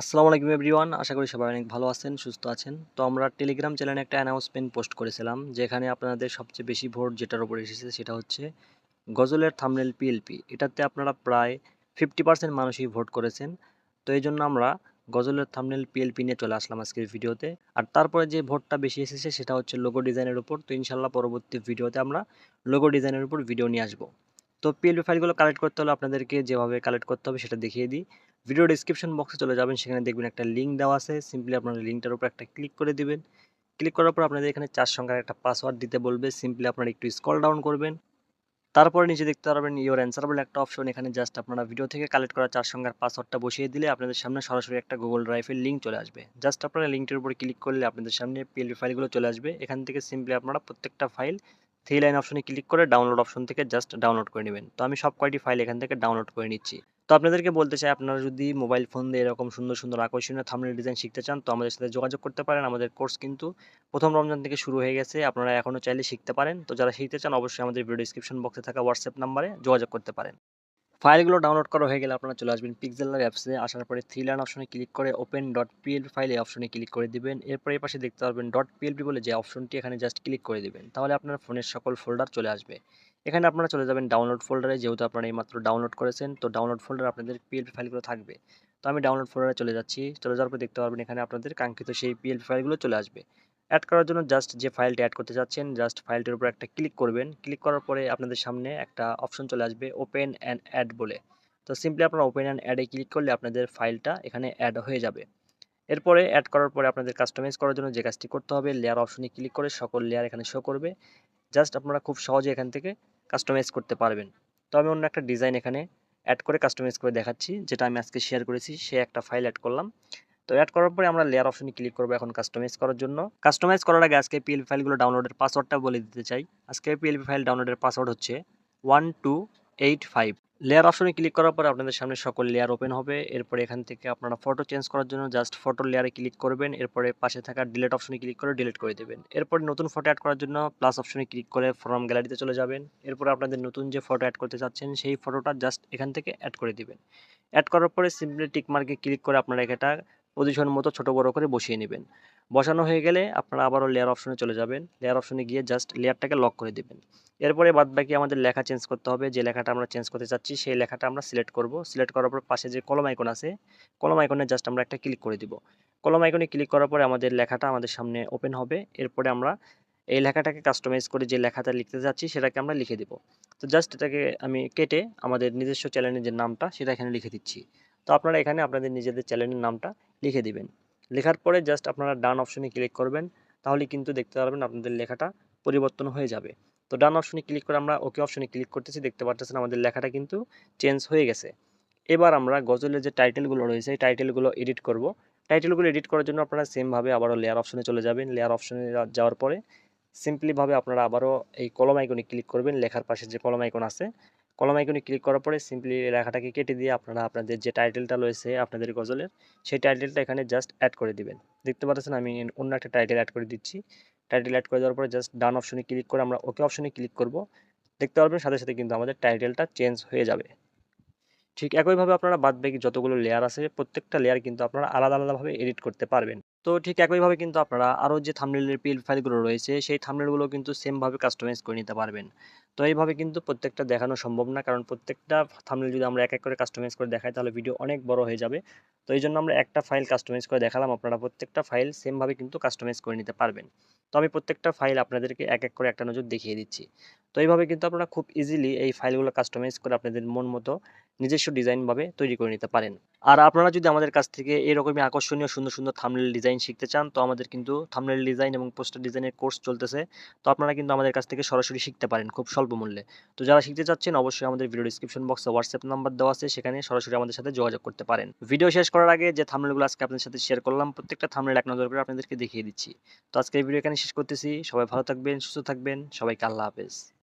আসসালামু আলাইকুম এভরিওয়ান, আশা করি সবাই অনেক ভালো আছেন, সুস্থ আছেন। তো আমরা টেলিগ্রাম চ্যানেলে একটা অ্যানাউন্সমেন্ট পোস্ট করেছিলাম, যেখানে আপনাদের সবচেয়ে বেশি ভোট যেটার উপর এসেছে সেটা হচ্ছে গজলের থামনেল পিএলপি এটাতে আপনারা প্রায় ফিফটি পার্সেন্ট মানুষই ভোট করেছেন। তো এই জন্য আমরা গজলের থামনেল পিএলপি নিয়ে চলে আসলাম আজকের ভিডিওতে। আর তারপরে যে ভোটটা বেশি এসেছে সেটা হচ্ছে লোগো ডিজাইনের উপর। তো ইনশাল্লাহ পরবর্তী ভিডিওতে আমরা লোগো ডিজাইনের উপর ভিডিও নিয়ে আসব। তো পিএলপি ফাইলগুলো কালেক্ট করতে হলে আপনাদেরকে যেভাবে কালেক্ট করতে হবে সেটা দেখিয়ে দিই। ভিডিও ডিসক্রিপশন বক্সে চলে যাবেন, সেখানে দেখবেন একটা লিঙ্ক দেওয়া আছে। সিম্পলি আপনারা লিঙ্কটার উপর একটা ক্লিক করে দিবেন। ক্লিক করার পর আপনাদের এখানে চার সংখ্যার একটা পাসওয়ার্ড দিতে বলবে। সিম্পলি আপনারা একটু স্ক্রল ডাউন করবেন। তারপরে নিচে দেখতে পারবেন ইওর অ্যান্সার বলে একটা অপশন এখানে জাস্ট আপনারা ভিডিও থেকে কালেক্ট করা চার সংখ্যার পাসওয়ার্ডটা বসিয়ে দিলে আপনাদের সামনে সরাসরি একটা গুগল ড্রাইভের লিঙ্ক চলে আসবে। জাস্ট আপনারা লিঙ্কটির উপর ক্লিক করলে আপনাদের সামনে পিএলপি ফাইলগুলো চলে আসবে। এখান থেকে সিম্পলি আপনারা প্রত্যেকটা ফাইল থ্রি লাইন অপশনে ক্লিক করে ডাউনলোড অপশন থেকে জাস্ট ডাউনলোড করে নেবেন। তো আমি সব কয়টি ফাইল এখান থেকে ডাউনলোড করে নিচ্ছি। তো আপনাদেরকে বলতে চাই, আপনারা যদি মোবাইল ফোন দিয়ে এরকম সুন্দর সুন্দর আকর্ষণীয় থামনেল ডিজাইন শিখতে চান, তো আমাদের সাথে যোগাযোগ করতে পারেন। আমাদের কোর্স কিন্তু প্রথম রমজান থেকে শুরু হয়ে গেছে, আপনারা এখনও চাইলে শিখতে পারেন। তো যারা শিখতে চান, অবশ্যই আমাদের ভিডিও ডিসক্রিপশন বক্সে থাকা হোয়াটসঅ্যাপ নাম্বারে যোগাযোগ করতে পারেন। ফাইলগুলো ডাউনলোড করা হয়ে গেলে আপনারা চলে আসবেন পিক্সেলার অ্যাপসে আসার পরে থ্রি লাইন অপশনে ক্লিক করে ওপেন ডট পিএলপি ফাইল এই অপশনে ক্লিক করে দিবেন। এরপরে এই পাশে দেখতে পারবেন ডট পিএলপি বলে যে অপশনটি এখানে জাস্ট ক্লিক করে দিবেন। তাহলে আপনার ফোনের সকল ফোল্ডার চলে আসবে। এখানে আপনারা চলে যাবেন ডাউনলোড ফোল্ডারে যেহেতু আপনারা এইমাত্র ডাউনলোড করেছেন, তো ডাউনলোড ফোল্ডারে আপনাদের পিএলপি ফাইলগুলো থাকবে। তো আমি ডাউনলোড ফোল্ডারে চলে যাচ্ছি, চলে যাওয়ার পর দেখতে পারবেন এখানে আপনাদের কাঙ্ক্ষিত সেই পিএলপি ফাইলগুলো চলে আসবে। অ্যাড করার জন্য জাস্ট যে ফাইলটি অ্যাড করতে চাচ্ছেন জাস্ট ফাইলটির উপর একটা ক্লিক করবেন। ক্লিক করার পরে আপনাদের সামনে একটা অপশন চলে আসবে ওপেন অ্যান্ড অ্যাড বলে। তো সিম্পলি আপনারা ওপেন অ্যান্ড অ্যাডে ক্লিক করলে আপনাদের ফাইলটা এখানে অ্যাড হয়ে যাবে। এরপরে অ্যাড করার পরে আপনাদের কাস্টমাইজ করার জন্য যে কাজটি করতে হবে লেয়ার অপশনে ক্লিক করে সকল লেয়ার এখানে শো করবে। জাস্ট আপনারা খুব সহজে এখান থেকে কাস্টমাইজ করতে পারবেন। তো আমি অন্য একটা ডিজাইন এখানে অ্যাড করে কাস্টমাইজ করে দেখাচ্ছি, যেটা আমি আজকে শেয়ার করেছি, সে একটা ফাইল অ্যাড করলাম। তো অ্যাড করার পরে আমরা লেয়ার অপশনে ক্লিক করব এখন কাস্টমাইজ করার জন্য। কাস্টমাইজ করার আগে আজকে পিএলপি ফাইলগুলো ডাউনলোডের পাসওয়ার্ডটা বলে দিতে চাই। আজকে পিএলপি ফাইল ডাউনলোডের পাসওয়ার্ড হচ্ছে one two eight five layer অপশনে ক্লিক করার পরে আপনাদের সামনে সকল লেয়ার ওপেন হবে। এরপরে এখান থেকে আপনারা ফটো চেঞ্জ করার জন্য জাস্ট ফটো লেয়ারে ক্লিক করবেন। এরপরে পাশে থাকা ডিলিট অপশনে ক্লিক করে ডিলিট করে দেবেন। এরপরে নতুন ফটো অ্যাড করার জন্য প্লাস অপশনে ক্লিক করে ফর্ম গ্যালারিতে চলে যাবেন। এরপরে আপনাদের নতুন যে ফটো অ্যাড করতে চাচ্ছেন, সেই ফটোটা জাস্ট এখান থেকে অ্যাড করে দিবেন। অ্যাড করার পরে সিম্পলি টিক মার্কে ক্লিক করে আপনারা এটা পজিশন মতো ছোটো বড়ো করে বসিয়ে নেবেন। বসানো হয়ে গেলে আপনারা আবারও লেয়ার অপশনে চলে যাবেন। লেয়ার অপশনে গিয়ে জাস্ট লেয়ারটাকে লক করে দেবেন। এরপরে বাদ বাকি আমাদের লেখা চেঞ্জ করতে হবে। যে লেখাটা আমরা চেঞ্জ করতে চাচ্ছি, সেই লেখাটা আমরা সিলেক্ট করব। সিলেক্ট করার পর পাশে যে কলম আইকন আছে কলম আইকনে জাস্ট আমরা একটা ক্লিক করে দিব। কলম আইকনে ক্লিক করার পরে আমাদের লেখাটা আমাদের সামনে ওপেন হবে। এরপরে আমরা এই লেখাটাকে কাস্টমাইজ করে যে লেখাটা লিখতে যাচ্ছি সেটাকে আমরা লিখে দিব। তো জাস্ট এটাকে আমি কেটে আমাদের নিজস্ব চ্যানেলের যে নামটা, সেটা এখানে লিখে দিচ্ছি। তো আপনারা এখানে আপনাদের নিজেদের চ্যানেলের নামটা লিখে দিবেন। লেখার পরে জাস্ট আপনারা ডান অপশনে ক্লিক করবেন তাহলে কিন্তু দেখতে পারবেন আপনাদের লেখাটা পরিবর্তন হয়ে যাবে। তো ডান অপশনে ক্লিক করে আমরা ওকে অপশনে ক্লিক করতেছি, দেখতে পাচ্ছেন আমাদের লেখাটা কিন্তু চেঞ্জ হয়ে গেছে। এবার আমরা গজলের যে টাইটেলগুলো রয়েছে, এই টাইটেলগুলো এডিট করব। টাইটেলগুলো এডিট করার জন্য আপনারা সেমভাবে আবারও লেয়ার অপশনে চলে যাবেন। লেয়ার অপশনে যাওয়ার পরে সিম্পলিভাবে আপনারা আবারও এই কলম আইকনে ক্লিক করবেন, লেখার পাশে যে কলম আইকন আছে কলম আইকনে ক্লিক করার পরে সিম্পলি লেখাটাকে কেটে দিয়ে আপনারা আপনাদের যে টাইটেলটা রয়েছে আপনাদের গজলের, সেই টাইটেলটা এখানে জাস্ট অ্যাড করে দিবেন। দেখতে পাচ্ছেন আমি অন্য একটা টাইটেল অ্যাড করে দিচ্ছি। টাইটেল অ্যাড করে দেওয়ার পরে জাস্ট ডান অপশনে ক্লিক করে আমরা ওকে অপশনে ক্লিক করব। দেখতে পারবেন সাথে সাথে কিন্তু আমাদের টাইটেলটা চেঞ্জ হয়ে যাবে। ঠিক একইভাবে আপনারা বাদ বাকি যতগুলো লেয়ার আছে, প্রত্যেকটা লেয়ার কিন্তু আপনারা আলাদা আলাদাভাবে এডিট করতে পারবেন। তো ঠিক একইভাবে কিন্তু আপনারা আরও যে থামনেলের পিএল ফাইলগুলো রয়েছে, সেই থামনেলগুলো কিন্তু সেমভাবে কাস্টমাইজ করে নিতে পারবেন। তো এইভাবে কিন্তু প্রত্যেকটা দেখানো সম্ভব না। কারণ প্রত্যেকটা থামনেল যদি আমরা এক এক করে কাস্টমাইজ করে দেখাই, তাহলে ভিডিও অনেক বড় হয়ে যাবে। তো এই জন্য আমরা একটা ফাইল কাস্টমাইজ করে দেখালাম, আপনারা প্রত্যেকটা ফাইল সেমভাবে কিন্তু কাস্টমাইজ করে নিতে পারবেন। তো আমি প্রত্যেকটা ফাইল আপনাদেরকে এক এক করে একটা নজর দেখিয়ে দিচ্ছি। তো এইভাবে কিন্তু আপনারা খুব ইজিলি এই ফাইলগুলো কাস্টমাইজ করে আপনাদের মন মতো নিজস্ব ডিজাইনভাবে তৈরি করে নিতে পারেন। আর আপনারা যদি আমাদের কাছ থেকে এরকমই আকর্ষণীয় সুন্দর সুন্দর থামনেল ডিজাইন শিখতে চান, তো আমাদের কিন্তু থামনেল ডিজাইন এবং পোস্টার ডিজাইনের কোর্স চলতেছে। তো আপনারা কিন্তু আমাদের কাছ থেকে সরাসরি শিখতে পারেন খুব স্বল্প মূল্যে। তো যারা শিখতে চাচ্ছেন, অবশ্যই আমাদের ভিডিও ডিসক্রিপশন বক্সে হোয়াটসঅ্যাপ নাম্বার দেওয়া আছে, সেখানে সরাসরি আমাদের সাথে যোগাযোগ করতে পারেন। ভিডিও শেষ করার আগে যে থামনেলগুলো আজকে আপনাদের সাথে শেয়ার করলাম, প্রত্যেকটা থামনেল এক নজর করে আপনাদেরকে দেখিয়ে দিচ্ছি। তো আজকে এই ভিডিও এখানে শেষ করতেছি। সবাই ভালো থাকবেন, সুস্থ থাকবেন। সবাইকে আল্লাহ হাফেজ।